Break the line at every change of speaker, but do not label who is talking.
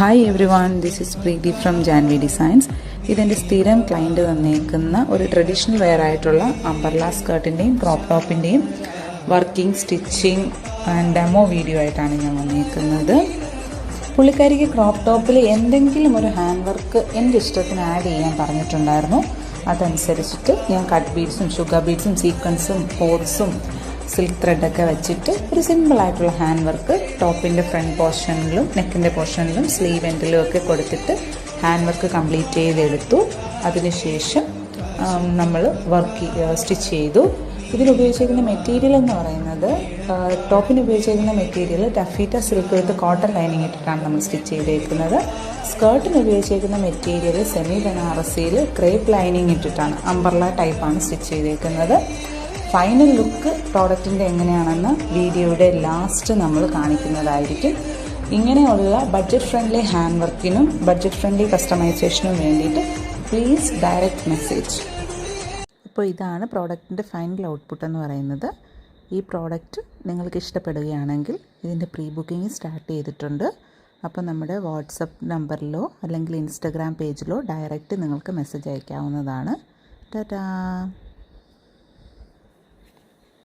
Hi everyone this is Preethi from Janvi designs ഇതെന്റെ സ്ഥിരം client തന്നേക്കുന്ന ഒരു ട്രഡീഷണൽ വെയർ ആയിട്ടുള്ള അംബർല സ്കേർട്ടിന്റെയും crop ടോപ്പിന്റെയും working stitching and demo video ആയിട്ടാണ് ഞാൻ വന്നേക്കുന്നത്. പുള്ളിക്കാരിക്ക് ക്രോപ്പ് ടോപ്പിൽ എന്തെങ്കിലും ഒരു ഹാൻഡ് വർക്ക് എന്റെ ഇഷ്ടത്തിന് ആഡ് ചെയ്യാൻ പറഞ്ഞിട്ടുണ്ടായിരുന്നു. അതനുസരിച്ചിട്ട് ഞാൻ കട്ട് ബീഡ്സും ഷുഗർ ബീഡ്സും സീക്വൻസും ഹോൾസും സിൽക്ക് ത്രെഡൊക്കെ വെച്ചിട്ട് ഒരു സിമ്പിളായിട്ടുള്ള ഹാൻഡ് വർക്ക് ടോപ്പിന്റെ ഫ്രണ്ട് പോർഷനിലും നെക്കിന്റെ പോർഷനിലും സ്ലീവ് എൻഡിലും ഒക്കെ കൊടുത്തിട്ട് ഹാൻഡ് വർക്ക് കംപ്ലീറ്റ് ചെയ്തെടുത്തു. അതിനുശേഷം നമ്മൾ വർക്ക് സ്റ്റിച്ച് ചെയ്തു. ഇതിനുപയോഗിച്ചിരിക്കുന്ന മെറ്റീരിയൽ എന്ന് പറയുന്നത് ടോപ്പിന് ഉപയോഗിച്ചിരിക്കുന്ന material taffeta silk with cotton lining ഇട്ടിട്ടാണ് നമ്മൾ സ്റ്റിച്ച് ചെയ്തേക്കുന്നത്. സ്കേർട്ടിന് ഉപയോഗിച്ചിരിക്കുന്ന മെറ്റീരിയൽ സെമി ബനാറസിയിൽ ക്രേപ്പ് ലൈനിങ് ഇട്ടിട്ടാണ് അമ്പർല ടൈപ്പാണ് സ്റ്റിച്ച് ചെയ്തേക്കുന്നത്. ഫൈനൽ ലുക്ക് പ്രോഡക്റ്റിന്റെ എങ്ങനെയാണെന്ന് വീഡിയോയുടെ ലാസ്റ്റ് നമ്മൾ കാണിക്കുന്നതായിരിക്കും. ഇങ്ങനെയുള്ള ബഡ്ജറ്റ് ഫ്രണ്ട്ലി ഹാൻഡ് വർക്കിനും ബഡ്ജറ്റ് ഫ്രണ്ട്ലി കസ്റ്റമൈസേഷനും വേണ്ടിയിട്ട് പ്ലീസ് ഡയറക്റ്റ് മെസ്സേജ് അപ്പോൾ ഇതാണ് പ്രോഡക്റ്റിന്റെ ഫൈനൽ ഔട്ട്പുട്ട് എന്ന് പറയുന്നത്. ഈ പ്രോഡക്റ്റ് നിങ്ങൾക്ക് ഇഷ്ടപ്പെടുകയാണെങ്കിൽ ഇതിന്റെ പ്രീ ബുക്കിംഗ് സ്റ്റാർട്ട് ചെയ്തിട്ടുണ്ട്. അപ്പോൾ നമ്മുടെ വാട്സപ്പ് നമ്പറിലോ അല്ലെങ്കിൽ ഇൻസ്റ്റഗ്രാം പേജിലോ ഡയറക്റ്റ് നിങ്ങൾക്ക് മെസ്സേജ് അയക്കാവുന്നതാണ്. ടാറ്റാ